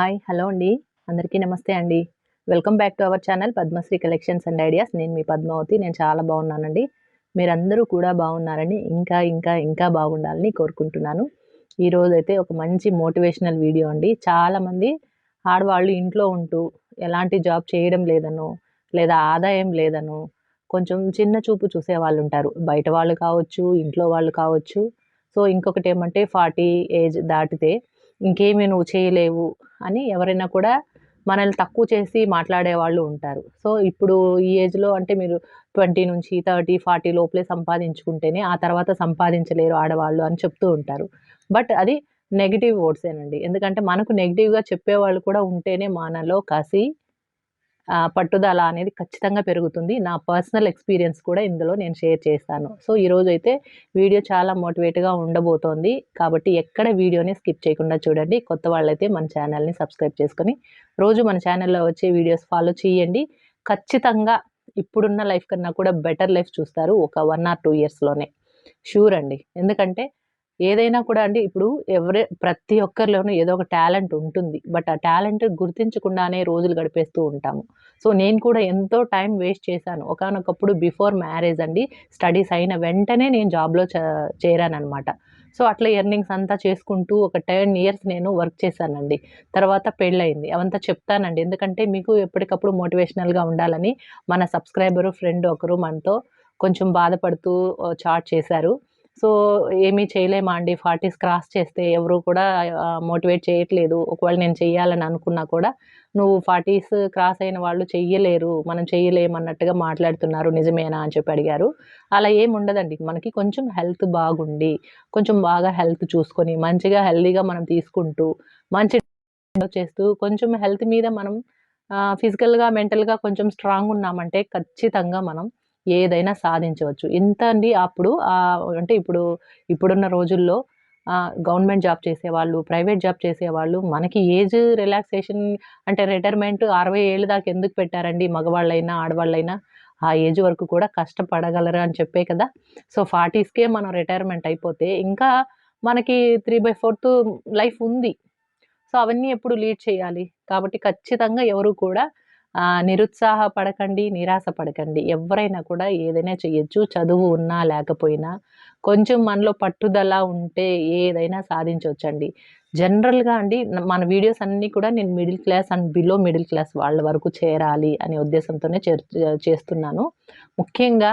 Hi hello అండి. అందరికీ నమస్తే అండి. Welcome back to our channel Padmasri collections and ideas. నేను మీ పద్మావతి. నేను చాలా బాగున్నానండి. మీరందరూ కూడా బాగున్నారని ఇంకా ఇంకా ఇంకా బాగుండాలని కోరుకుంటున్నాను. ఈరోజు అయితే ఒక మంచి మోటివేషనల్ వీడియో అండి. చాలామంది ఆడవాళ్ళు ఇంట్లో ఉంటూ ఎలాంటి జాబ్ చేయడం లేదనో లేదా ఆదాయం లేదనో కొంచెం చిన్న చూపు చూసే వాళ్ళు ఉంటారు. బయట వాళ్ళు కావచ్చు ఇంట్లో వాళ్ళు కావచ్చు. సో ఇంకొకటి ఏమంటే ఫార్టీ ఏజ్ దాటితే ఇంకేమీ నువ్వు చేయలేవు. అని ఎవరైనా కూడా మనల్ని తక్కువ చేసి మాట్లాడే వాళ్ళు ఉంటారు. సో ఇప్పుడు ఈ ఏజ్లో అంటే మీరు ట్వంటీ నుంచి థర్టీ ఫార్టీ లోపలే సంపాదించుకుంటేనే ఆ తర్వాత సంపాదించలేరు ఆడవాళ్ళు అని చెప్తూ ఉంటారు. బట్ అది నెగిటివ్ వర్డ్సేనండి. ఎందుకంటే మనకు నెగిటివ్గా చెప్పేవాళ్ళు కూడా ఉంటేనే మనలో కసి పట్టుదల అనేది ఖచ్చితంగా పెరుగుతుంది. నా పర్సనల్ ఎక్స్పీరియన్స్ కూడా ఇందులో నేను షేర్ చేస్తాను. సో ఈరోజు అయితే వీడియో చాలా మోటివేట్గా ఉండబోతోంది. కాబట్టి ఎక్కడ వీడియోని స్కిప్ చేయకుండా చూడండి. కొత్త వాళ్ళైతే మన ఛానల్ని సబ్స్క్రైబ్ చేసుకొని రోజు మన ఛానల్లో వచ్చే వీడియోస్ ఫాలో చేయండి. ఖచ్చితంగా ఇప్పుడున్న లైఫ్ కన్నా కూడా బెటర్ లైఫ్ చూస్తారు ఒక వన్ ఆర్ టూ ఇయర్స్లోనే షూర్ అండి. ఎందుకంటే ఏదైనా కూడా అండి ఇప్పుడు ఎవరే ప్రతి ఒక్కరిలోనూ ఏదో ఒక టాలెంట్ ఉంటుంది. బట్ ఆ టాలెంట్ గుర్తించకుండానే రోజులు గడిపేస్తూ ఉంటాము. సో నేను కూడా ఎంతో టైం వేస్ట్ చేశాను. ఒకనొకప్పుడు బిఫోర్ మ్యారేజ్ అండి స్టడీస్ అయిన వెంటనే నేను జాబ్లో చేరానమాట సో అట్లా ఎర్నింగ్స్ అంతా చేసుకుంటూ ఒక టెన్ ఇయర్స్ నేను వర్క్ చేశానండి. తర్వాత పెళ్ళయింది. అవంతా చెప్తానండి. ఎందుకంటే మీకు ఎప్పటికప్పుడు మోటివేషనల్గా ఉండాలని మన సబ్స్క్రైబరు ఫ్రెండ్ ఒకరు మనతో కొంచెం బాధపడుతూ చాట్ చేశారు. సో ఏమీ చేయలేమా అండి? ఫార్టీస్ క్రాస్ చేస్తే ఎవరు కూడా మోటివేట్ చేయట్లేదు. ఒకవేళ నేను చెయ్యాలని అనుకున్నా కూడా నువ్వు ఫార్టీస్ క్రాస్ అయిన వాళ్ళు చెయ్యలేరు మనం చెయ్యలేమన్నట్టుగా మాట్లాడుతున్నారు. నిజమేనా అని చెప్పి అడిగారు. అలా ఏమి ఉండదండి. మనకి కొంచెం హెల్త్ బాగుండి కొంచెం బాగా హెల్త్ చూసుకొని మంచిగా హెల్తీగా మనం తీసుకుంటూ మంచి చేస్తూ కొంచెం హెల్త్ మీద మనం ఫిజికల్గా మెంటల్గా కొంచెం స్ట్రాంగ్ ఉన్నామంటే ఖచ్చితంగా మనం ఏదైనా సాధించవచ్చు. ఎంత అండి అప్పుడు? అంటే ఇప్పుడు ఇప్పుడున్న రోజుల్లో గవర్నమెంట్ జాబ్ చేసేవాళ్ళు ప్రైవేట్ జాబ్ చేసేవాళ్ళు మనకి ఏజ్ రిలాక్సేషన్ అంటే రిటైర్మెంట్ అరవై ఏళ్ళు దాకా ఎందుకు పెట్టారండి? మగవాళ్ళైనా ఆడవాళ్ళైనా ఆ ఏజ్ వరకు కూడా కష్టపడగలరు అని చెప్పే కదా? సో ఫార్టీస్కే మనం రిటైర్మెంట్ అయిపోతే ఇంకా మనకి త్రీ బై ఫోర్త్ లైఫ్ ఉంది. సో అవన్నీ ఎప్పుడు లీడ్ చేయాలి? కాబట్టి ఖచ్చితంగా ఎవరు కూడా నిరుత్సాహపడకండి నిరాశ పడకండి ఎవరైనా కూడా ఏదైనా చేయొచ్చు చదువు ఉన్నా లేకపోయినా కొంచెం మనలో పట్టుదల ఉంటే ఏదైనా సాధించవచ్చండి జనరల్గా అండి మన వీడియోస్ అన్నీ కూడా నేను middle class and below middle class వాళ్ళ వరకు చేరాలి అనే ఉద్దేశంతోనే చేస్తున్నాను. ముఖ్యంగా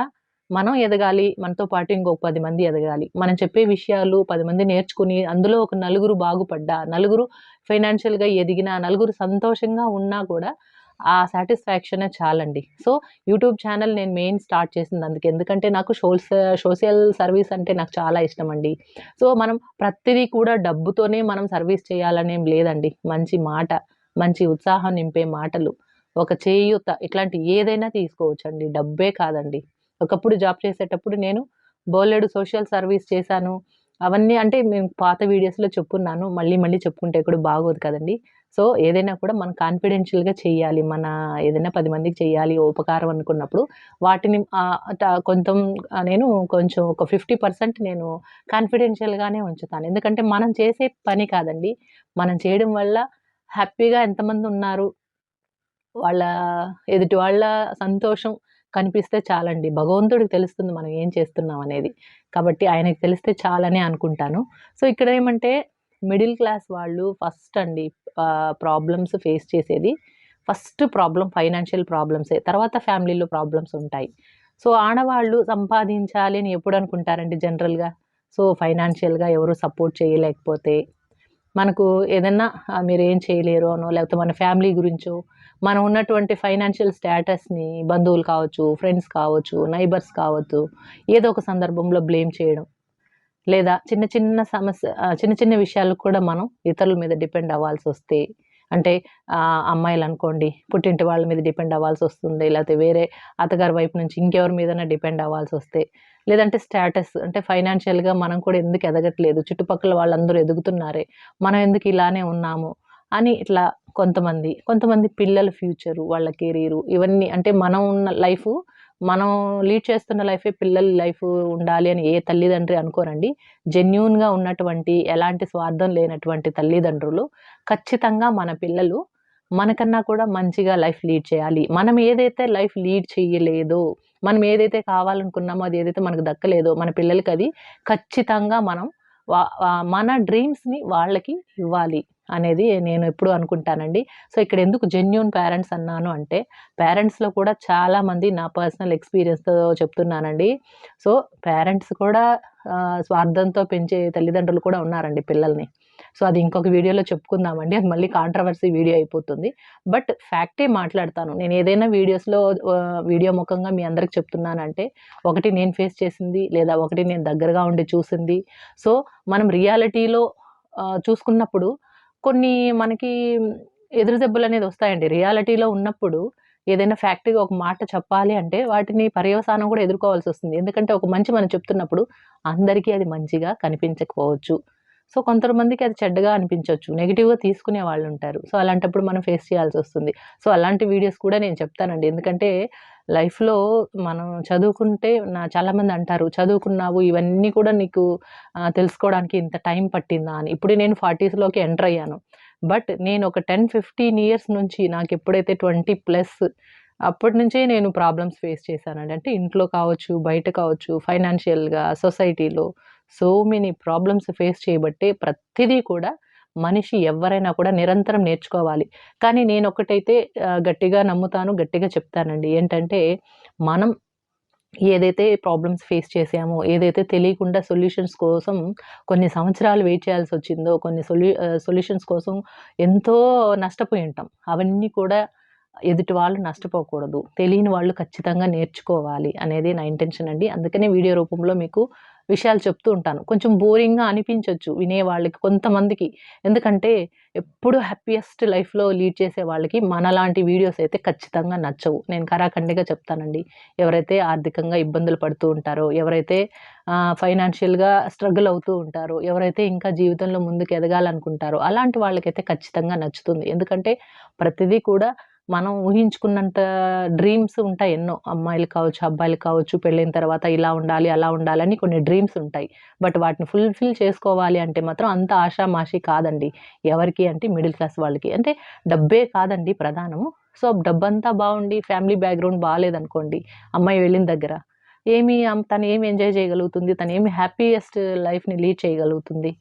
మనం ఎదగాలి మనతో పాటు ఇంకొక పది మంది ఎదగాలి. మనం చెప్పే విషయాలు పది మంది నేర్చుకుని అందులో ఒక నలుగురు బాగుపడ్డా నలుగురు ఫైనాన్షియల్గా ఎదిగినా నలుగురు సంతోషంగా ఉన్నా కూడా ఆ సాటిస్ఫాక్షనే చాలండి. సో యూట్యూబ్ ఛానల్ నేను మెయిన్ స్టార్ట్ చేసింది అందుకే. ఎందుకంటే నాకు సోల్స్ సోషల్ సర్వీస్ అంటే నాకు చాలా ఇష్టం అండి సో మనం ప్రతిదీ కూడా డబ్బుతోనే మనం సర్వీస్ చేయాలనేం లేదండి. మంచి మాట మంచి ఉత్సాహం నింపే మాటలు ఒక చేయూత ఇట్లాంటి ఏదైనా తీసుకోవచ్చండి. డబ్బే కాదండి. ఒకప్పుడు జాబ్ చేసేటప్పుడు నేను బోలెడు సోషల్ సర్వీస్ చేశాను. అవన్నీ అంటే మేము పాత వీడియోస్లో చెప్పున్నాను. మళ్ళీ మళ్ళీ చెప్పుకుంటే కూడా బాగోదు కదండి. సో ఏదైనా కూడా మనం కాన్ఫిడెన్షియల్గా చేయాలి మన ఏదైనా పది మందికి చేయాలి ఉపకారం అనుకున్నప్పుడు వాటిని కొంత నేను కొంచెం ఒక ఫిఫ్టీ పర్సెంట్ నేను కాన్ఫిడెన్షియల్గానే ఉంచుతాను. ఎందుకంటే మనం చేసే పని కాదండి. మనం చేయడం వల్ల హ్యాపీగా ఎంతమంది ఉన్నారు వాళ్ళ ఎదుటి వాళ్ళ సంతోషం కనిపిస్తే చాలండి. భగవంతుడికి తెలుస్తుంది మనం ఏం చేస్తున్నాం అనేది. కాబట్టి ఆయనకి తెలిస్తే చాలనే అనుకుంటాను. సో ఇక్కడ ఏమంటే మిడిల్ క్లాస్ వాళ్ళు ఫస్ట్ అండి ప్రాబ్లమ్స్ ఫేస్ చేసేది. ఫస్ట్ ప్రాబ్లం ఫైనాన్షియల్ ప్రాబ్లమ్సే తర్వాత ఫ్యామిలీలో ప్రాబ్లమ్స్ ఉంటాయి. సో ఆడవాళ్ళు సంపాదించాలి అని ఎప్పుడు అనుకుంటారండి జనరల్గా సో ఫైనాన్షియల్గా ఎవరు సపోర్ట్ చేయలేకపోతే మనకు ఏదన్నా మీరు ఏం చేయలేరు అనో లేకపోతే మన ఫ్యామిలీ గురించో మనం ఉన్నటువంటి ఫైనాన్షియల్ స్టేటస్ని బంధువులు కావచ్చు ఫ్రెండ్స్ కావచ్చు నైబర్స్ కావచ్చు ఏదో ఒక సందర్భంలో బ్లేమ్ చేయడం. లేదా చిన్న చిన్న సమస్య చిన్న చిన్న విషయాలకు కూడా మనం ఇతరుల మీద డిపెండ్ అవ్వాల్సి వస్తే అంటే అమ్మాయిలు అనుకోండి పుట్టింటి వాళ్ళ మీద డిపెండ్ అవ్వాల్సి వస్తుంది లేకపోతే వేరే అత్తగారి వైపు నుంచి ఇంకెవరి మీదైనా డిపెండ్ అవ్వాల్సి వస్తే లేదంటే స్టేటస్ అంటే ఫైనాన్షియల్గా మనం కూడా ఎందుకు ఎదగట్లేదు చుట్టుపక్కల వాళ్ళందరూ ఎదుగుతున్నారే మనం ఎందుకు ఇలానే ఉన్నాము అని ఇట్లా కొంతమంది కొంతమంది పిల్లల ఫ్యూచరు వాళ్ళ కెరీరు ఇవన్నీ అంటే మనం ఉన్న లైఫ్ మనం లీడ్ చేస్తున్న లైఫే పిల్లల లైఫ్ ఉండాలి అని ఏ తల్లిదండ్రి అనుకోరండి. జెన్యున్గా ఉన్నటువంటి ఎలాంటి స్వార్థం లేనటువంటి తల్లిదండ్రులు ఖచ్చితంగా మన పిల్లలు మనకన్నా కూడా మంచిగా లైఫ్ లీడ్ చేయాలి. మనం ఏదైతే లైఫ్ లీడ్ చేయలేదో మనం ఏదైతే కావాలనుకున్నామో అది ఏదైతే మనకు దక్కలేదో మన పిల్లలకి అది ఖచ్చితంగా మనం మన డ్రీమ్స్ని వాళ్ళకి ఇవ్వాలి అనేది నేను ఎప్పుడు అనుకుంటానండి. సో ఇక్కడ ఎందుకు జెన్యున్ పేరెంట్స్ అన్నాను అంటే పేరెంట్స్లో కూడా చాలామంది నా పర్సనల్ ఎక్స్పీరియన్స్తో చెప్తున్నానండి. సో పేరెంట్స్ కూడా స్వార్థంతో పెంచే తల్లిదండ్రులు కూడా ఉన్నారండి పిల్లల్ని. సో అది ఇంకొక వీడియోలో చెప్పుకుందామండి. అది మళ్ళీ కాంట్రవర్సీ వీడియో అయిపోతుంది. బట్ ఫ్యాక్టే మాట్లాడతాను. నేను ఏదైనా వీడియోస్లో వీడియో ముఖంగా మీ అందరికి చెప్తున్నానంటే ఒకటి నేను ఫేస్ చేసింది లేదా ఒకటి నేను దగ్గరగా ఉండి చూసింది. సో మనం రియాలిటీలో చూసుకున్నప్పుడు కొన్ని మనకి ఎదురు దెబ్బలు అనేది వస్తాయండి. రియాలిటీలో ఉన్నప్పుడు ఏదైనా ఫ్యాక్టరీగా ఒక మాట చెప్పాలి అంటే వాటిని పర్యవసానం కూడా ఎదుర్కోవాల్సి వస్తుంది. ఎందుకంటే ఒక మంచి మనం చెప్తున్నప్పుడు అందరికీ అది మంచిగా కనిపించకపోవచ్చు. సో కొంతమందికి అది చెడ్డగా అనిపించవచ్చు నెగిటివ్గా తీసుకునే వాళ్ళు ఉంటారు సో అలాంటప్పుడు మనం ఫేస్ చేయాల్సి వస్తుంది. సో అలాంటి వీడియోస్ కూడా నేను చెప్తానండి. ఎందుకంటే లైఫ్లో మనం చదువుకుంటే నా చాలామంది అంటారు చదువుకున్నావు ఇవన్నీ కూడా నీకు తెలుసుకోవడానికి ఇంత టైం పట్టిందా? అని. ఇప్పుడు నేను ఫార్టీస్లోకి ఎంటర్ అయ్యాను. బట్ నేను ఒక టెన్ ఫిఫ్టీన్ ఇయర్స్ నుంచి నాకు ఎప్పుడైతే ట్వంటీ ప్లస్ అప్పటి నుంచే నేను ప్రాబ్లమ్స్ ఫేస్ చేశానండి. అంటే ఇంట్లో కావచ్చు బయట కావచ్చు ఫైనాన్షియల్గా సొసైటీలో సో మెనీ ప్రాబ్లమ్స్ ఫేస్ చేయబట్టే ప్రతిదీ కూడా మనిషి ఎవరైనా కూడా నిరంతరం నేర్చుకోవాలి. కానీ నేను ఒకటైతే గట్టిగా నమ్ముతాను గట్టిగా చెప్తానండి. ఏంటంటే మనం ఏదైతే ప్రాబ్లమ్స్ ఫేస్ చేసామో ఏదైతే తెలియకుండా సొల్యూషన్స్ కోసం కొన్ని సంవత్సరాలు వెయిట్ చేయాల్సి వచ్చిందో కొన్ని సొల్యూ సొల్యూషన్స్ కోసం ఎంతో నష్టపోయి ఉంటాం. అవన్నీ కూడా ఎదుటి వాళ్ళు నష్టపోకూడదు. తెలియని వాళ్ళు ఖచ్చితంగా నేర్చుకోవాలి అనేది నా ఇంటెన్షన్ అండి. అందుకనే వీడియో రూపంలో మీకు విషయాలు చెప్తూ ఉంటాను. కొంచెం బోరింగ్గా అనిపించవచ్చు వినే వాళ్ళకి కొంతమందికి. ఎందుకంటే ఎప్పుడు హ్యాపీయెస్ట్ లైఫ్లో లీడ్ చేసే వాళ్ళకి మనలాంటి వీడియోస్ అయితే ఖచ్చితంగా నచ్చవు. నేను కరాఖండిగా చెప్తానండి. ఎవరైతే ఆర్థికంగా ఇబ్బందులు పడుతూ ఉంటారో ఎవరైతే ఫైనాన్షియల్గా స్ట్రగుల్ అవుతూ ఉంటారో ఎవరైతే ఇంకా జీవితంలో ముందుకు ఎదగాలనుకుంటారో అలాంటి వాళ్ళకైతే ఖచ్చితంగా నచ్చుతుంది. ఎందుకంటే ప్రతిదీ కూడా మనం ఊహించుకున్నంత డ్రీమ్స్ ఉంటాయి ఎన్నో. అమ్మాయిలు కావచ్చు అబ్బాయిలు కావచ్చు పెళ్ళైన తర్వాత ఇలా ఉండాలి అలా ఉండాలని కొన్ని డ్రీమ్స్ ఉంటాయి. బట్ వాటిని ఫుల్ఫిల్ చేసుకోవాలి అంటే మాత్రం అంత ఆషామాషి కాదండి. ఎవరికి అంటే మిడిల్ క్లాస్ వాళ్ళకి. అంటే డబ్బే కాదండి ప్రధానము. సో డబ్బంతా బాగుండి ఫ్యామిలీ బ్యాక్గ్రౌండ్ బాగాలేదనుకోండి అమ్మాయి వెళ్ళిన దగ్గర ఏమి తను ఏమి ఎంజాయ్ చేయగలుగుతుంది తను ఏమి హ్యాపీయెస్ట్ లైఫ్ని లీడ్ చేయగలుగుతుంది?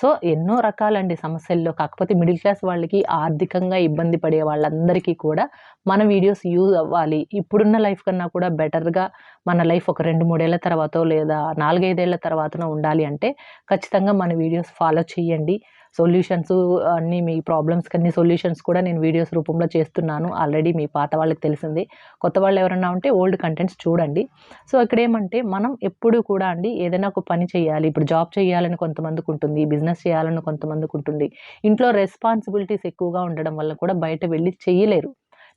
సో ఎన్నో రకాలండి సమస్యల్లో. కాకపోతే మిడిల్ క్లాస్ వాళ్ళకి ఆర్థికంగా ఇబ్బంది పడే వాళ్ళందరికీ కూడా మన వీడియోస్ యూజ్ అవ్వాలి. ఇప్పుడున్న లైఫ్ కన్నా కూడా బెటర్గా మన లైఫ్ ఒక రెండు మూడేళ్ళ తర్వాత లేదా నాలుగైదేళ్ళ తర్వాతనో ఉండాలి అంటే ఖచ్చితంగా మన వీడియోస్ ఫాలో చేయండి. సొల్యూషన్స్ అన్నీ మీ ప్రాబ్లమ్స్కి అన్ని సొల్యూషన్స్ కూడా నేను వీడియోస్ రూపంలో చేస్తున్నాను. ఆల్రెడీ మీ పాత వాళ్ళకి తెలిసింది. కొత్త వాళ్ళు ఎవరైనా ఉంటే ఓల్డ్ కంటెంట్స్ చూడండి. సో ఇక్కడ ఏమంటే మనం ఎప్పుడు కూడా అండి ఏదైనా ఒక పని చేయాలి. ఇప్పుడు జాబ్ చేయాలని కొంతమందికి ఉంటుంది. బిజినెస్ చేయాలని కొంతమందికి ఉంటుంది. ఇంట్లో రెస్పాన్సిబిలిటీస్ ఎక్కువగా ఉండడం వల్ల కూడా బయట వెళ్ళి చేయలేరు.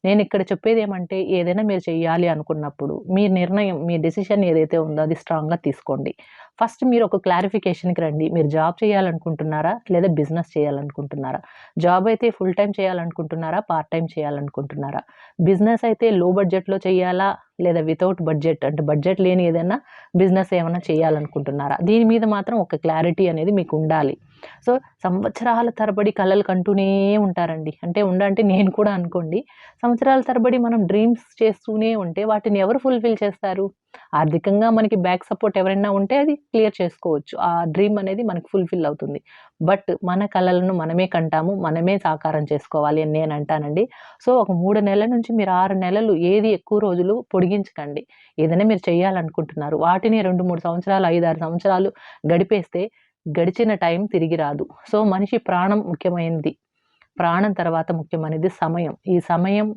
నేను ఇక్కడ చెప్పేది ఏమంటే ఏదైనా మీరు చేయాలి అనుకున్నప్పుడు మీ నిర్ణయం మీ డెసిషన్ ఏదైతే ఉందో అది స్ట్రాంగ్గా తీసుకోండి. ఫస్ట్ మీరు ఒక క్లారిఫికేషన్కి రండి. మీరు జాబ్ చేయాలనుకుంటున్నారా? లేదా బిజినెస్ చేయాలనుకుంటున్నారా? జాబ్ అయితే ఫుల్ టైం చేయాలనుకుంటున్నారా? పార్ట్ టైం చేయాలనుకుంటున్నారా? బిజినెస్ అయితే లో బడ్జెట్లో చేయాలా? లేదా వితౌట్ బడ్జెట్ అంటే బడ్జెట్ లేని ఏదైనా బిజినెస్ ఏమైనా చేయాలనుకుంటున్నారా? దీని మీద మాత్రం ఒక క్లారిటీ అనేది మీకు ఉండాలి. సో సంవత్సరాల తరబడి కళలు కంటూనే ఉంటారండి. అంటే ఉండంటే నేను కూడా అనుకోండి. సంవత్సరాల తరబడి మనం డ్రీమ్స్ చేస్తూనే ఉంటే వాటిని ఎవరు ఫుల్ఫిల్ చేస్తారు? ఆర్థికంగా మనకి బ్యాక్ సపోర్ట్ ఎవరైనా ఉంటే అది క్లియర్ చేసుకోవచ్చు. ఆ డ్రీమ్ అనేది మనకి ఫుల్ఫిల్ అవుతుంది. బట్ మన కళలను మనమే కంటాము మనమే సాకారం చేసుకోవాలి అని నేను అంటానండి. సో ఒక మూడు నెలల నుంచి మీరు ఆరు నెలలు ఏది ఎక్కువ రోజులు పొడిగించకండి. ఏదైనా మీరు చేయాలనుకుంటున్నారు. వాటిని రెండు మూడు సంవత్సరాలు ఐదు ఆరు సంవత్సరాలు గడిపేస్తే గడిచిన టైం తిరిగి రాదు. సో మనిషి ప్రాణం ముఖ్యమైనది ప్రాణం తర్వాత ముఖ్యమైనది సమయం. ఈ సమయం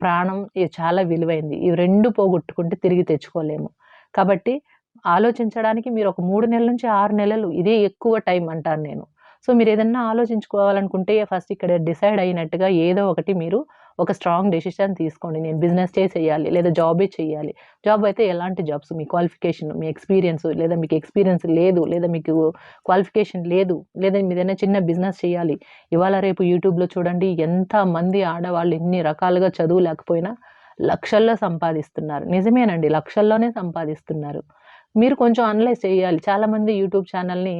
ప్రాణం చాలా విలువైంది. ఇవి రెండు పోగొట్టుకుంటే తిరిగి తెచ్చుకోలేము. కాబట్టి ఆలోచించడానికి మీరు ఒక మూడు నెలల నుంచి ఆరు నెలలు ఇదే ఎక్కువ టైం అంటాను నేను. సో మీరు ఏదన్నా ఆలోచించుకోవాలనుకుంటే ఫస్ట్ ఇక్కడ డిసైడ్ అయినట్టుగా ఏదో ఒకటి మీరు ఒక స్ట్రాంగ్ డెసిషన్ తీసుకోండి. నేను బిజినెస్ చేసేయాలి లేదా జాబే చేయాలి. జాబ్ అయితే ఎలాంటి జాబ్స్ మీ క్వాలిఫికేషన్ మీ ఎక్స్పీరియన్స్ లేదా మీకు ఎక్స్పీరియన్స్ లేదు లేదా మీకు క్వాలిఫికేషన్ లేదు లేదా మీరు ఏదైనా చిన్న బిజినెస్ చేయాలి. ఇవాళ రేపు యూట్యూబ్లో చూడండి ఎంత మంది ఆడవాళ్ళు ఎన్ని రకాలుగా చదువు లేకపోయినా లక్షల్లో సంపాదిస్తున్నారు. నిజమేనండి లక్షల్లోనే సంపాదిస్తున్నారు. మీరు కొంచెం అనలైజ్ చేయాలి. చాలామంది యూట్యూబ్ ఛానల్ని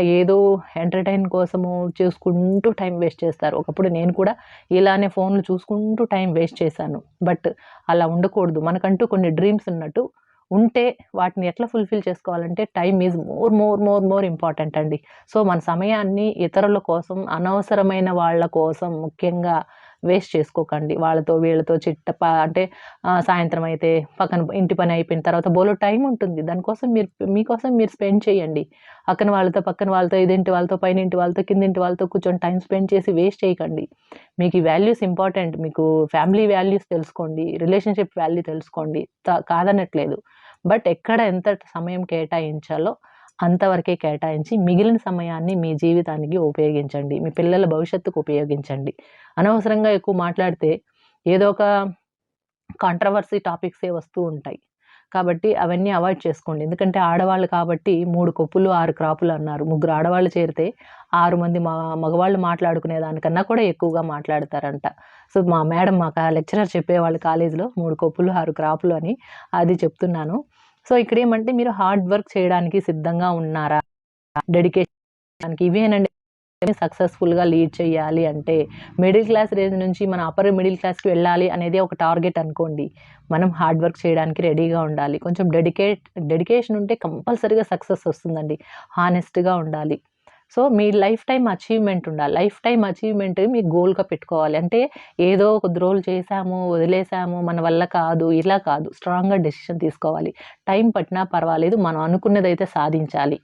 ఏదో ఎంటర్టైన్ కోసము చూసుకుంటూ టైం వేస్ట్ చేస్తారు. ఒకప్పుడు నేను కూడా ఇలానే ఫోన్లు చూసుకుంటూ టైం వేస్ట్ చేశాను. బట్ అలా ఉండకూడదు. మనకంటూ కొన్ని డ్రీమ్స్ ఉన్నట్టు ఉంటే వాటిని ఎట్లా ఫుల్ఫిల్ చేసుకోవాలంటే time is more more more more important అండి. సో మన సమయాన్ని ఇతరుల కోసం అనవసరమైన వాళ్ళ కోసం ముఖ్యంగా వేస్ట్ చేసుకోకండి. వాళ్ళతో వీళ్ళతో చిట్ట అంటే సాయంత్రం అయితే పక్కన ఇంటి పని అయిపోయిన తర్వాత బోలో టైం ఉంటుంది. దానికోసం మీరు మీకోసం మీరు స్పెండ్ చేయండి. పక్కన వాళ్ళతో పక్కన వాళ్ళతో ఇదింటి వాళ్ళతో పైన ఇంటి వాళ్ళతో కిందింటి వాళ్ళతో కూర్చొని టైం స్పెండ్ చేసి వేస్ట్ చేయకండి. మీకు ఈ వాల్యూస్ ఇంపార్టెంట్. మీకు ఫ్యామిలీ వాల్యూస్ తెలుసుకోండి. రిలేషన్షిప్ వాల్యూ తెలుసుకోండి. కాదనట్లేదు. బట్ ఎక్కడ ఎంత సమయం కేటాయించాలో అంతవరకే కేటాయించి మిగిలిన సమయాన్ని మీ జీవితానికి ఉపయోగించండి. మీ పిల్లల భవిష్యత్తుకు ఉపయోగించండి. అనవసరంగా ఎక్కువ మాట్లాడితే ఏదో ఒక కాంట్రవర్సీ టాపిక్సే వస్తూ ఉంటాయి. కాబట్టి అవన్నీ అవాయిడ్ చేసుకోండి. ఎందుకంటే ఆడవాళ్ళు కాబట్టి మూడు కొప్పులు ఆరు క్రాపులు అన్నారు. ముగ్గురు ఆడవాళ్ళు చేరితే ఆరు మంది మా మగవాళ్ళు మాట్లాడుకునే దానికన్నా కూడా ఎక్కువగా మాట్లాడతారంట. సో మా మేడం మాకు లెక్చరర్ చెప్పేవాళ్ళు కాలేజీలో మూడు కొప్పులు ఆరు క్రాపులు అని అది చెప్తున్నాను. సో ఇక్కడ ఏమంటే మీరు హార్డ్ వర్క్ చేయడానికి సిద్ధంగా ఉన్నారా? డెడికేషన్ ఇవేనండి? సక్సెస్ఫుల్గా లీడ్ చేయాలి అంటే మిడిల్ క్లాస్ రేంజ్ నుంచి మన అప్పర్ మిడిల్ క్లాస్కి వెళ్ళాలి అనేది ఒక టార్గెట్ అనుకోండి. మనం హార్డ్ వర్క్ చేయడానికి రెడీగా ఉండాలి. కొంచెం డెడికేట్ డెడికేషన్ ఉంటే కంపల్సరీగా సక్సెస్ వస్తుందండి. హానెస్ట్గా ఉండాలి. సో మీ లైఫ్ టైం అచీవ్మెంట్ ఉండాలి. లైఫ్ టైం అచీవ్మెంట్ మీ గోల్గా పెట్టుకోవాలి. అంటే ఏదో ఒక రోల్ చేసాము వదిలేసాము మన వల్ల కాదు ఇలా కాదు. స్ట్రాంగ్గా డెసిషన్ తీసుకోవాలి. టైం పట్టినా పర్వాలేదు మనం అనుకున్నది అయితే సాధించాలి.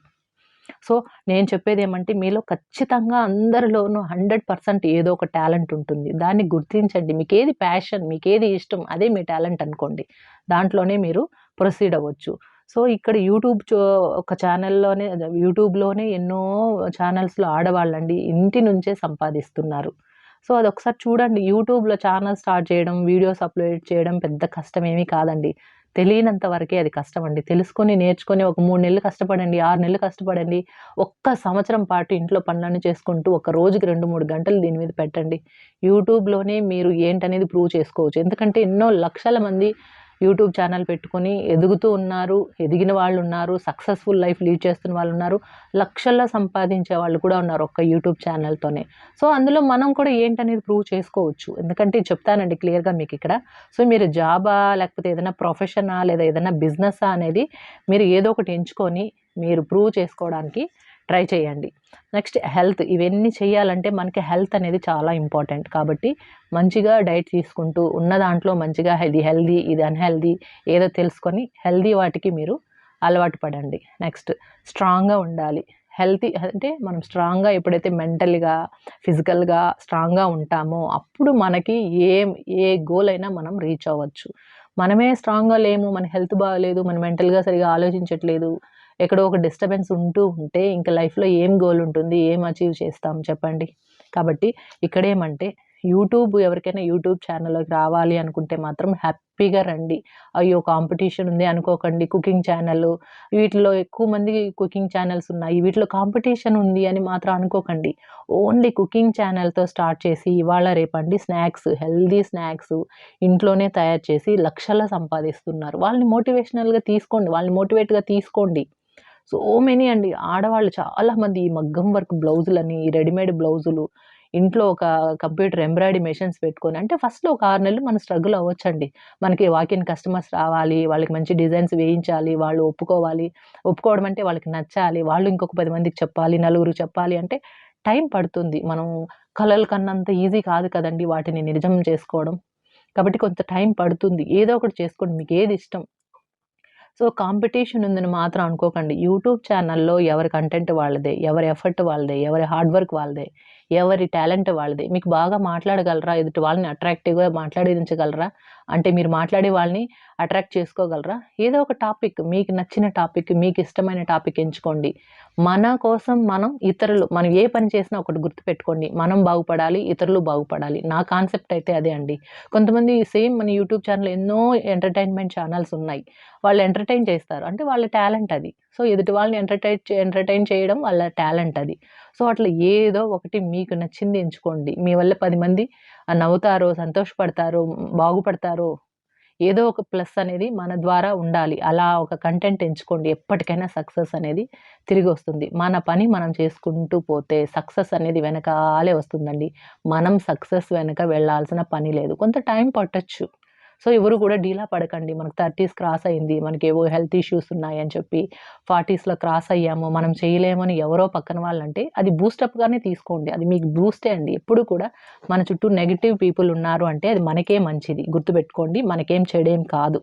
సో నేను చెప్పేది ఏమంటే మీలో ఖచ్చితంగా అందరిలోనూ హండ్రెడ్ పర్సెంట్ ఏదో ఒక టాలెంట్ ఉంటుంది. దాన్ని గుర్తించండి. మీకు ఏది ప్యాషన్ మీకు ఏది ఇష్టం అదే మీ టాలెంట్ అనుకోండి. దాంట్లోనే మీరు ప్రొసీడ్ అవ్వచ్చు. సో ఇక్కడ యూట్యూబ్ ఒక ఛానల్లోనే యూట్యూబ్లోనే ఎన్నో ఛానల్స్లో ఆడవాళ్ళండి ఇంటి నుంచే సంపాదిస్తున్నారు. సో అది ఒకసారి చూడండి యూట్యూబ్లో ఛానల్ స్టార్ట్ చేయడం వీడియోస్ అప్లోడ్ చేయడం పెద్ద కష్టం ఏమీ కాదండి. తెలియనంత వరకే అది కష్టం అండి తెలుసుకొని నేర్చుకొని ఒక మూడు నెలలు కష్టపడండి ఆరు నెలలు కష్టపడండి ఒక్క సంవత్సరం పాటు ఇంట్లో పనులను చేసుకుంటూ ఒక రోజుకి రెండు మూడు గంటలు దీని మీద పెట్టండి. యూట్యూబ్లోనే మీరు ఏంటనేది ప్రూవ్ చేసుకోవచ్చు. ఎందుకంటే ఎన్నో లక్షల మంది యూట్యూబ్ ఛానల్ పెట్టుకొని ఎదుగుతూ ఉన్నారు ఎదిగిన వాళ్ళు ఉన్నారు సక్సెస్ఫుల్ లైఫ్ లీడ్ చేస్తున్న వాళ్ళు ఉన్నారు లక్షల్లో సంపాదించే వాళ్ళు కూడా ఉన్నారు ఒక్క యూట్యూబ్ ఛానల్తోనే సో అందులో మనం కూడా ఏంటనేది ప్రూవ్ చేసుకోవచ్చు. ఎందుకంటే చెప్తానండి క్లియర్గా మీకు ఇక్కడ. సో మీరు జాబా లేకపోతే ఏదైనా ప్రొఫెషనా లేదా ఏదైనా బిజినెసా అనేది మీరు ఏదో ఒకటి ఎంచుకొని మీరు ప్రూవ్ చేసుకోవడానికి ట్రై చేయండి. నెక్స్ట్ హెల్త్ ఇవన్నీ చేయాలంటే మనకి హెల్త్ అనేది చాలా ఇంపార్టెంట్. కాబట్టి మంచిగా డైట్ తీసుకుంటూ ఉన్న దాంట్లో మంచిగా ఇది హెల్దీ ఇది అన్హెల్దీ ఏదో తెలుసుకొని హెల్దీ వాటికి మీరు అలవాటు పడండి. నెక్స్ట్ స్ట్రాంగ్గా ఉండాలి. హెల్తీ అంటే మనం స్ట్రాంగ్గా ఎప్పుడైతే మెంటల్గా ఫిజికల్గా స్ట్రాంగ్గా ఉంటామో అప్పుడు మనకి ఏ ఏ గోల్ అయినా మనం రీచ్ అవ్వచ్చు. మనమే స్ట్రాంగ్గా లేము మన హెల్త్ బాగాలేదు మన మెంటల్గా సరిగా ఆలోచించట్లేదు ఎక్కడో ఒక డిస్టర్బెన్స్ ఉంటూ ఉంటే ఇంకా లైఫ్లో ఏం గోల్ ఉంటుంది ఏం అచీవ్ చేస్తాం చెప్పండి. కాబట్టి ఇక్కడేమంటే యూట్యూబ్ ఎవరికైనా యూట్యూబ్ ఛానల్లోకి రావాలి అనుకుంటే మాత్రం హ్యాపీగా రండి. అయ్యో కాంపిటీషన్ ఉంది అనుకోకండి కుకింగ్ ఛానల్ వీటిలో ఎక్కువ మంది కుకింగ్ ఛానల్స్ ఉన్నాయి వీటిలో కాంపిటీషన్ ఉంది అని మాత్రం అనుకోకండి. ఓన్లీ కుకింగ్ ఛానల్తో స్టార్ట్ చేసి ఇవాళ రేపండి స్నాక్స్ హెల్దీ స్నాక్స్ ఇంట్లోనే తయారు చేసి లక్షల సంపాదిస్తున్నారు. వాళ్ళని మోటివేషనల్గా తీసుకోండి వాళ్ళని మోటివేట్గా తీసుకోండి. సో మెనీ అండి. ఆడవాళ్ళు చాలామంది ఈ మగ్గం వర్క్ బ్లౌజులని రెడీమేడ్ బ్లౌజులు ఇంట్లో ఒక కంప్యూటర్ ఎంబ్రాయిడరీ మెషిన్స్ పెట్టుకొని అంటే ఫస్ట్లో ఒక ఆరు నెలలు మనం స్ట్రగుల్ అవ్వచ్చండి. మనకి వాకిన్ కస్టమర్స్ రావాలి వాళ్ళకి మంచి డిజైన్స్ వేయించాలి వాళ్ళు ఒప్పుకోవాలి. ఒప్పుకోవడం అంటే వాళ్ళకి నచ్చాలి వాళ్ళు ఇంకొక పది మందికి చెప్పాలి నలుగురు చెప్పాలి అంటే టైం పడుతుంది. మనం కళలు కన్నంత ఈజీ కాదు కదండి వాటిని నిజం చేసుకోవడం. కాబట్టి కొంత టైం పడుతుంది. ఏదో ఒకటి చేసుకోండి. మీకు ఏది ఇష్టం సో కాంపిటీషన్ ఉందని మాత్రం అనుకోకండి. యూట్యూబ్ ఛానల్లో ఎవరి కంటెంట్ వాళ్ళదే ఎవరి ఎఫర్ట్ వాళ్ళదే ఎవరి హార్డ్ వర్క్ వాళ్ళదే ఎవరి టాలెంట్ వాళ్ళది. మీకు బాగా మాట్లాడగలరా? ఎదుటి వాళ్ళని అట్రాక్టివ్గా మాట్లాడించగలరా? అంటే మీరు మాట్లాడే వాళ్ళని అట్రాక్ట్ చేసుకోగలరా? ఏదో ఒక టాపిక్ మీకు నచ్చిన టాపిక్ మీకు ఇష్టమైన టాపిక్ ఎంచుకోండి. మన కోసం మనం ఇతరులు మనం ఏ పని చేసినా ఒకటి గుర్తుపెట్టుకోండి. మనం బాగుపడాలి ఇతరులు బాగుపడాలి. నా కాన్సెప్ట్ అయితే అదే అండి. కొంతమంది సేమ్ మన యూట్యూబ్ ఛానల్ ఎన్నో ఎంటర్టైన్మెంట్ ఛానల్స్ ఉన్నాయి. వాళ్ళు ఎంటర్టైన్ చేస్తారు. అంటే వాళ్ళ టాలెంట్ అది. సో ఎదుటి వాళ్ళని ఎంటర్టైన్ ఎంటర్టైన్ చేయడం వాళ్ళ టాలెంట్ అది. సో అట్లా ఏదో ఒకటి మీకు నచ్చింది ఎంచుకోండి. మీ వల్ల పది మంది నవ్వుతారో సంతోషపడతారో బాగుపడతారో ఏదో ఒక ప్లస్ అనేది మన ద్వారా ఉండాలి. అలా ఒక కంటెంట్ ఎంచుకోండి. ఎప్పటికైనా సక్సెస్ అనేది తిరిగి వస్తుంది మన పని మనం చేసుకుంటూ పోతే సక్సెస్ అనేది వెనకాలే వస్తుందండి. మనం సక్సెస్ వెనక వెళ్ళాల్సిన పని లేదు. కొంత టైం పట్టచ్చు సో, ఎవరు కూడా డీలా పడకండి. మనకు 30స్ క్రాస్ అయింది. మనకేవో హెల్త్ ఇష్యూస్ ఉన్నాయని చెప్పి 40స్‌లో క్రాస్ అయ్యాము. మనం చేయలేమని ఎవరో పక్కన వాళ్ళంటే అది బూస్టప్‌గానే తీసుకోండి. అది మీకు బూస్టే అండి. ఎప్పుడు కూడా మన చుట్టూ నెగిటివ్ పీపుల్ ఉన్నారు అంటే అది మనకే మంచిది. గుర్తుపెట్టుకోండి. మనకేం చెడేం కాదు.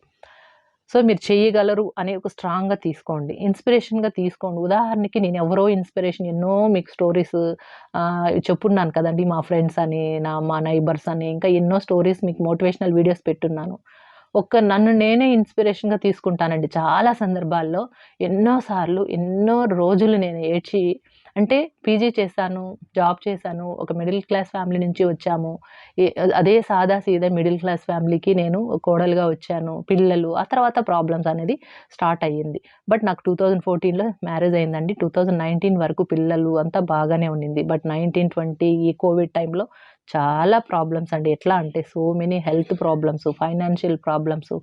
సో, మీరు చేయగలరు అని ఒక స్ట్రాంగ్‌గా తీసుకోండి. ఇన్‌స్పిరేషన్‌గా తీసుకోండి. ఉదాహరణకి నేను ఎవరో ఇన్‌స్పిరేషన్ ఎన్నో మీకు స్టోరీస్ చెప్పున్నాను కదండి మా ఫ్రెండ్స్ అని, నా మా నైబర్స్ అని ఇంకా ఎన్నో స్టోరీస్ మీకు మోటివేషనల్ వీడియోస్ పెట్టున్నాను. ఒక్క నన్ను నేనే ఇన్‌స్పిరేషన్‌గా తీసుకుంటానండి. చాలా సందర్భాల్లో ఎన్నోసార్లు ఎన్నో రోజులు నేను ఏడ్చి అంటే పీజీ చేశాను, జాబ్ చేశాను. ఒక మిడిల్ క్లాస్ ఫ్యామిలీ నుంచి వచ్చాము. అదే సాదా సీదా మిడిల్ క్లాస్ ఫ్యామిలీకి నేను కోడలుగా వచ్చాను. పిల్లలు ఆ తర్వాత ప్రాబ్లమ్స్ అనేది స్టార్ట్ అయ్యింది. బట్ నాకు 2014లో మ్యారేజ్ అయిందండి. 2019 వరకు పిల్లలు అంతా బాగానే ఉండింది. బట్ 19, 20 ఈ కోవిడ్ టైంలో చాలా ప్రాబ్లమ్స్ అండి. ఎట్లా అంటే so many health problems, financial problems,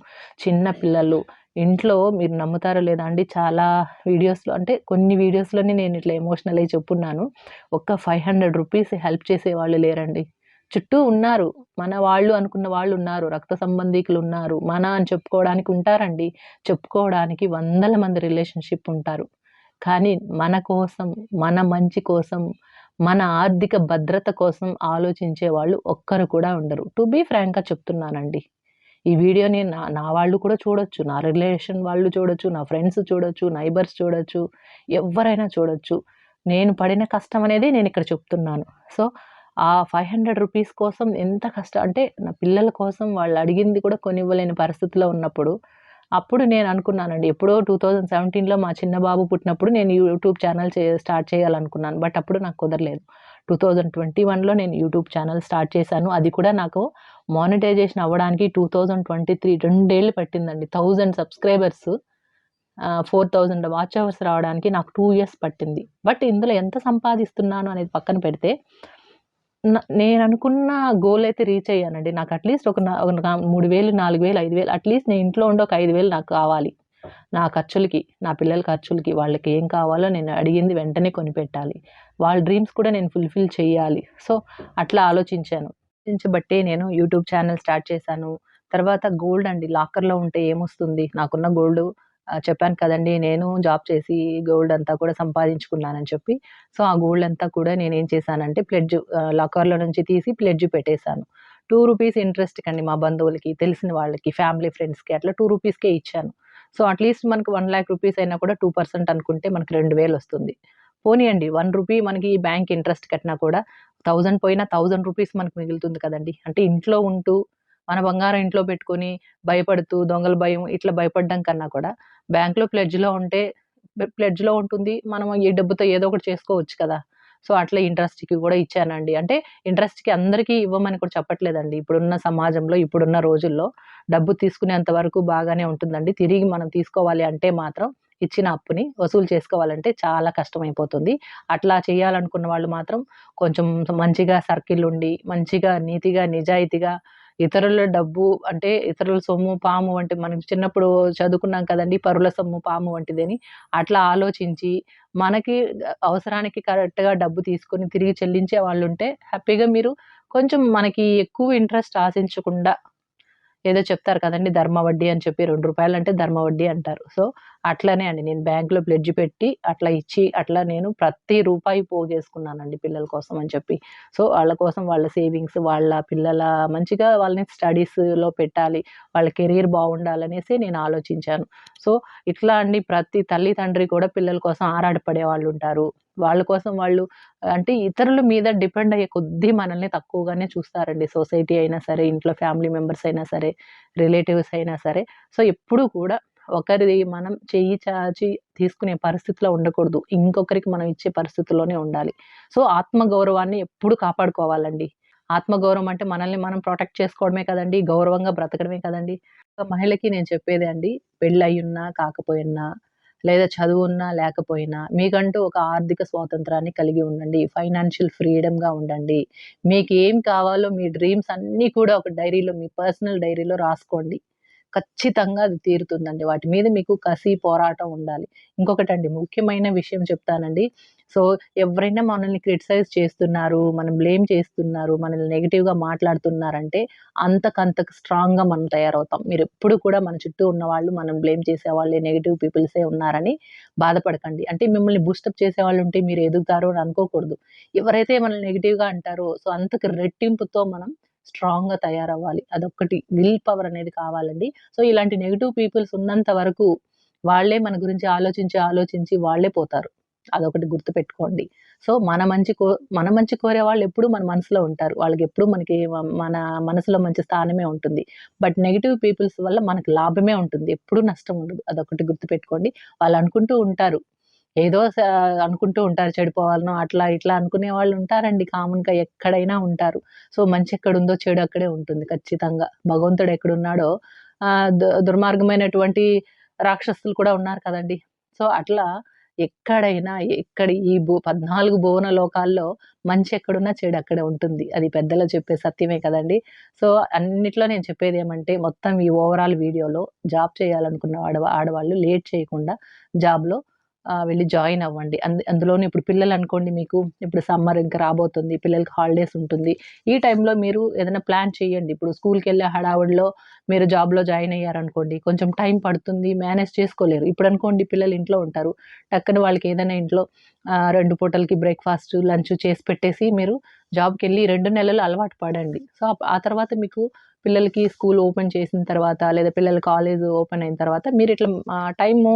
చిన్న పిల్లలు ఇంట్లో మీరు నమ్ముతారో లేదా అండి చాలా వీడియోస్‌లో అంటే కొన్ని వీడియోస్‌లోనే నేను ఇట్లా ఎమోషనల్ అయ్యి చెప్పున్నాను. ఒక్క ఫైవ్ హండ్రెడ్ రూపీస్ హెల్ప్ చేసేవాళ్ళు లేరండి. చుట్టూ ఉన్నారు. మన వాళ్ళు అనుకున్న వాళ్ళు ఉన్నారు. రక్త సంబంధికులు ఉన్నారు. మన అని చెప్పుకోవడానికి ఉంటారండి. చెప్పుకోవడానికి వందల మంది రిలేషన్‌షిప్ ఉంటారు. కానీ మన కోసం, మన మంచి కోసం, మన ఆర్థిక భద్రత కోసం ఆలోచించే వాళ్ళు ఒక్కరు కూడా ఉండరు. టు బీ ఫ్రాంక్‌గా చెప్తున్నానండి. ఈ వీడియోని నా నా వాళ్ళు కూడా చూడొచ్చు. నా రిలేషన్ వాళ్ళు చూడొచ్చు. నా ఫ్రెండ్స్ చూడొచ్చు. నైబర్స్ చూడొచ్చు. ఎవరైనా చూడొచ్చు. నేను పడిన కష్టం అనేది నేను ఇక్కడ చెప్తున్నాను. సో, ఆ ఫైవ్ హండ్రెడ్ రూపీస్ కోసం ఎంత కష్టం అంటే నా పిల్లల కోసం వాళ్ళు అడిగింది కూడా కొనివ్వలేని పరిస్థితిలో ఉన్నప్పుడు, అప్పుడు నేను అనుకున్నానండి. ఎప్పుడో 2017లో మా చిన్న బాబు పుట్టినప్పుడు నేను యూట్యూబ్ ఛానల్ చే స్టార్ట్ చేయాలనుకున్నాను. బట్ అప్పుడు నాకు కుదరలేదు. 2021లో నేను యూట్యూబ్ ఛానల్ స్టార్ట్ చేశాను. అది కూడా నాకు మానిటైజేషన్ అవ్వడానికి టూ థౌజండ్ ట్వంటీ త్రీ రెండేళ్ళు పట్టిందండి. Thousand subscribers four thousand watch hours రావడానికి నాకు టూ ఇయర్స్ పట్టింది. బట్ ఇందులో ఎంత సంపాదిస్తున్నాను అనేది పక్కన పెడితే నేను అనుకున్న గోల్ అయితే రీచ్ అయ్యానండి. నాకు అట్‌లీస్ట్ ఒక మూడు వేలు నాలుగు వేలు ఐదు వేలు అట్‌లీస్ట్ నేను ఇంట్లో ఉండి ఒక ఐదు వేలు నాకు కావాలి. నా ఖర్చులకి, నా పిల్లల ఖర్చులకి, వాళ్ళకి ఏం కావాలో నేను అడిగింది వెంటనే కొనిపెట్టాలి. వాళ్ళ డ్రీమ్స్ కూడా నేను ఫుల్‌ఫిల్ చేయాలి. సో, అట్లా ఆలోచించాను. ఆలోచించబట్టే నేను యూట్యూబ్ ఛానల్ స్టార్ట్ చేశాను. తర్వాత గోల్డ్ అండి. లాకర్‌లో ఉంటే ఏమొస్తుంది? నాకున్న గోల్డ్ చెప్పాను కదండీ! నేను జాబ్ చేసి గోల్డ్ అంతా కూడా సంపాదించుకున్నానని చెప్పి. సో, ఆ గోల్డ్ అంతా కూడా నేను ఏం చేశానంటే ప్లెడ్జ్ లాకర్‌లో నుంచి తీసి ప్లెడ్జ్ పెట్టేశాను. టూ రూపీస్ ఇంట్రెస్ట్ కండి మా బంధువులకి, తెలిసిన వాళ్ళకి, ఫ్యామిలీ ఫ్రెండ్స్‌కి అట్లా టూ రూపీస్కే ఇచ్చాను. సో, అట్‌లీస్ట్ మనకు 1,00,000 అయినా కూడా టూ పర్సెంట్ అనుకుంటే మనకు 2000 వస్తుంది. పోనీయండి వన్ రూపీ మనకి బ్యాంక్ ఇంట్రెస్ట్ కట్టినా కూడా థౌజండ్ పోయినా థౌజండ్ రూపీస్ మనకు మిగులుతుంది కదండీ! అంటే ఇంట్లో ఉంటూ మన బంగారం ఇంట్లో పెట్టుకొని భయపడుతూ దొంగల భయం ఇట్లా భయపడడం కన్నా కూడా బ్యాంక్‌లో ప్లెడ్జ్‌లో ఉంటే ప్లెడ్జ్‌లో ఉంటుంది. మనం ఈ డబ్బుతో ఏదో ఒకటి చేసుకోవచ్చు కదా! సో, అట్లా ఇంట్రెస్ట్‌కి కూడా ఇచ్చానండి. అంటే ఇంట్రెస్ట్‌కి అందరికీ ఇవ్వమని కూడా చెప్పట్లేదండి. ఇప్పుడున్న సమాజంలో, ఇప్పుడున్న రోజుల్లో డబ్బు తీసుకునేంత వరకు బాగానే ఉంటుందండి. తిరిగి మనం తీసుకోవాలి అంటే మాత్రం ఇచ్చిన అప్పుని వసూలు చేసుకోవాలంటే చాలా కష్టమైపోతుంది. అట్లా చేయాలనుకున్న వాళ్ళు మాత్రం కొంచెం మంచిగా సర్కిల్ ఉండి, మంచిగా నీతిగా, నిజాయితీగా ఇతరుల డబ్బు అంటే ఇతరుల సొమ్ము పాము వంటి మనం చిన్నప్పుడు చదువుకున్నాం కదండీ! పరుల సొమ్ము పాము వంటిదని. అట్లా ఆలోచించి మనకి అవసరానికి కరెక్ట్‌గా డబ్బు తీసుకొని తిరిగి చెల్లించే వాళ్ళుంటే హ్యాపీగా మీరు కొంచెం మనకి ఎక్కువ ఇంట్రెస్ట్ ఆశించకుండా ఏదో చెప్తారు కదండి ధర్మ వడ్డీ అని చెప్పి రెండు రూపాయలు అంటే ధర్మ వడ్డీ అంటారు. సో, అట్లనే అండి. నేను బ్యాంకులో ప్లెడ్జ్ పెట్టి అట్లా ఇచ్చి అట్లా నేను ప్రతి రూపాయి పోగేసుకున్నానండి పిల్లల కోసం అని చెప్పి. సో, వాళ్ళ కోసం వాళ్ళ సేవింగ్స్, వాళ్ళ పిల్లల మంచిగా వాళ్ళని స్టడీస్‌లో పెట్టాలి. వాళ్ళ కెరీర్ బాగుండాలనేసి నేను ఆలోచించాను. సో, ఇట్లా అండి ప్రతి తల్లి, తండ్రి కూడా పిల్లల కోసం ఆరాటపడే వాళ్ళుంటారు. వాళ్ళ కోసం వాళ్ళు అంటే ఇతరుల మీద డిపెండ్ అయ్యే కొద్దీ మనల్ని తక్కువగానే చూస్తారండి. సొసైటీ అయినా సరే, ఇంట్లో ఫ్యామిలీ మెంబర్స్ అయినా సరే, రిలేటివ్స్ అయినా సరే. సో, ఎప్పుడూ కూడా ఒకరిది మనం చెయ్యి చాచి తీసుకునే పరిస్థితిలో ఉండకూడదు. ఇంకొకరికి మనం ఇచ్చే పరిస్థితిలోనే ఉండాలి. సో, ఆత్మగౌరవాన్ని ఎప్పుడు కాపాడుకోవాలండి. ఆత్మగౌరవం అంటే మనల్ని మనం ప్రొటెక్ట్ చేసుకోవడమే కదండీ! గౌరవంగా బ్రతకడమే కదండీ! ఒక మహిళకి నేను చెప్పేదే అండి. పెళ్ళయ్యున్నా, కాకపోయినా లేదా చదువున్నా, లేకపోయినా మీకంటూ ఒక ఆర్థిక స్వాతంత్రాన్ని కలిగి ఉండండి. ఫైనాన్షియల్ ఫ్రీడమ్‌గా ఉండండి. మీకు ఏం కావాలో మీ డ్రీమ్స్ అన్నీ కూడా ఒక డైరీలో మీ పర్సనల్ డైరీలో రాసుకోండి. ఖచ్చితంగా అది తీరుతుందండి. వాటి మీద మీకు కసి, పోరాటం ఉండాలి. ఇంకొకటండి ముఖ్యమైన విషయం చెప్తానండి. సో, ఎవరైనా మనల్ని క్రిటిసైజ్ చేస్తున్నారు, మనం బ్లేమ్ చేస్తున్నారు, మనల్ని నెగిటివ్గా మాట్లాడుతున్నారంటే అంతకంతకు స్ట్రాంగ్‌గా మనం తయారవుతాం. మీరు ఎప్పుడు కూడా మన చుట్టూ ఉన్నవాళ్ళు మనం బ్లేమ్ చేసేవాళ్ళే నెగిటివ్ పీపుల్సే ఉన్నారని బాధపడకండి. అంటే మిమ్మల్ని బూస్టప్ చేసేవాళ్ళుంటే మీరు ఎదుగుతారు అని అనుకోకూడదు. ఎవరైతే మనల్ని నెగిటివ్గా అంటారో సో, అంతకు రెట్టింపుతో మనం స్ట్రాంగ్‌గా తయారవ్వాలి. అదొక్కటి విల్ పవర్ అనేది కావాలండి. సో, ఇలాంటి నెగిటివ్ పీపుల్స్ ఉన్నంత వరకు వాళ్ళే మన గురించి ఆలోచించి, ఆలోచించి వాళ్ళే పోతారు. అదొకటి గుర్తుపెట్టుకోండి. సో, మన మంచి కో మన మంచి కోరే వాళ్ళు ఎప్పుడూ మన మనసులో ఉంటారు. వాళ్ళకి ఎప్పుడూ మనకి మన మనసులో మంచి స్థానమే ఉంటుంది. బట్ నెగిటివ్ పీపుల్స్ వల్ల మనకు లాభమే ఉంటుంది. ఎప్పుడూ నష్టం ఉండదు. అదొకటి గుర్తుపెట్టుకోండి. వాళ్ళు అనుకుంటూ ఉంటారు. ఏదో స అనుకుంటూ ఉంటారు చెడిపోవాలనో అట్లా ఇట్లా అనుకునే వాళ్ళు ఉంటారండి కామన్‌గా ఎక్కడైనా ఉంటారు. సో, మంచి ఎక్కడుందో చెడు అక్కడే ఉంటుంది ఖచ్చితంగా. భగవంతుడు ఎక్కడున్నాడో దు దుర్మార్గమైనటువంటి రాక్షసులు కూడా ఉన్నారు కదండీ! సో, అట్లా ఎక్కడైనా ఎక్కడ ఈ భూ 14 భువన లోకాల్లో మంచి ఎక్కడున్నా చెడు అక్కడే ఉంటుంది. అది పెద్దలు చెప్పే సత్యమే కదండీ! సో, అన్నిట్లో నేను చెప్పేదేమంటే మొత్తం ఈ ఓవరాల్ వీడియోలో జాబ్ చేయాలనుకున్న ఆడవా ఆడవాళ్ళు లేట్ చేయకుండా జాబ్‌లో వెళ్ళి జాయిన్ అవ్వండి. అందు అందులోను ఇప్పుడు పిల్లలనుకోండి మీకు ఇప్పుడు సమ్మర్ ఇంకా రాబోతుంది. పిల్లలకి హాలిడేస్ ఉంటుంది. ఈ టైంలో మీరు ఏదైనా ప్లాన్ చేయండి. ఇప్పుడు స్కూల్కి వెళ్ళే హడావుడిలో మీరు జాబ్‌లో జాయిన్ అయ్యారనుకోండి. కొంచెం టైం పడుతుంది. మేనేజ్ చేసుకోలేరు. ఇప్పుడు అనుకోండి పిల్లలు ఇంట్లో ఉంటారు. టక్కన వాళ్ళకి ఏదైనా ఇంట్లో రెండు పూటలకి బ్రేక్‌ఫాస్ట్, లంచ్ చేసి పెట్టేసి మీరు జాబ్కి వెళ్ళి రెండు నెలలు అలవాటు పడండి. సో, ఆ తర్వాత మీకు పిల్లలకి స్కూల్ ఓపెన్ చేసిన తర్వాత లేదా పిల్లల కాలేజ్ ఓపెన్ అయిన తర్వాత మీరు ఇట్లా టైము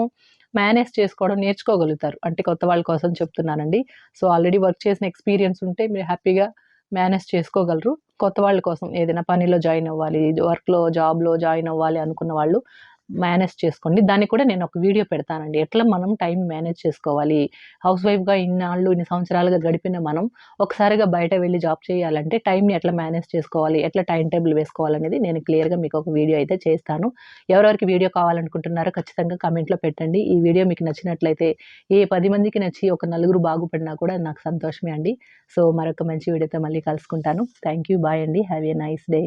మేనేజ్ చేసుకోవడం నేర్చుకోగలుగుతారు. అంటే కొత్త వాళ్ళ కోసం చెప్తున్నానండి. సో, ఆల్రెడీ వర్క్ చేసిన ఎక్స్‌పీరియన్స్ ఉంటే మీరు హ్యాపీగా మేనేజ్ చేసుకోగలరు. కొత్త వాళ్ళ కోసం ఏదైనా పనిలో జాయిన్ అవ్వాలి, వర్క్‌లో, జాబ్‌లో జాయిన్ అవ్వాలి అనుకున్న వాళ్ళు మేనేజ్ చేసుకోండి. దానికి కూడా నేను ఒక వీడియో పెడతానండి. ఎట్లా మనం టైం మేనేజ్ చేసుకోవాలి. హౌస్ వైఫ్‌గా ఇన్నాళ్ళు, ఇన్ని సంవత్సరాలుగా గడిపిన మనం ఒకసారిగా బయట వెళ్ళి జాబ్ చేయాలంటే టైంని ఎట్లా మేనేజ్ చేసుకోవాలి, ఎట్లా టైం టేబుల్ వేసుకోవాలనేది నేను క్లియర్‌గా మీకు ఒక వీడియో అయితే చేస్తాను. ఎవరెవరికి వీడియో కావాలనుకుంటున్నారో ఖచ్చితంగా కమెంట్లో పెట్టండి. ఈ వీడియో మీకు నచ్చినట్లయితే ఏ పది మందికి నచ్చి ఒక నలుగురు బాగుపడినా కూడా నాకు సంతోషమే అండి. సో, మరొక మంచి వీడియోతో మళ్ళీ కలుసుకుంటాను. Thank you. బాయ్ అండి. Have a nice day.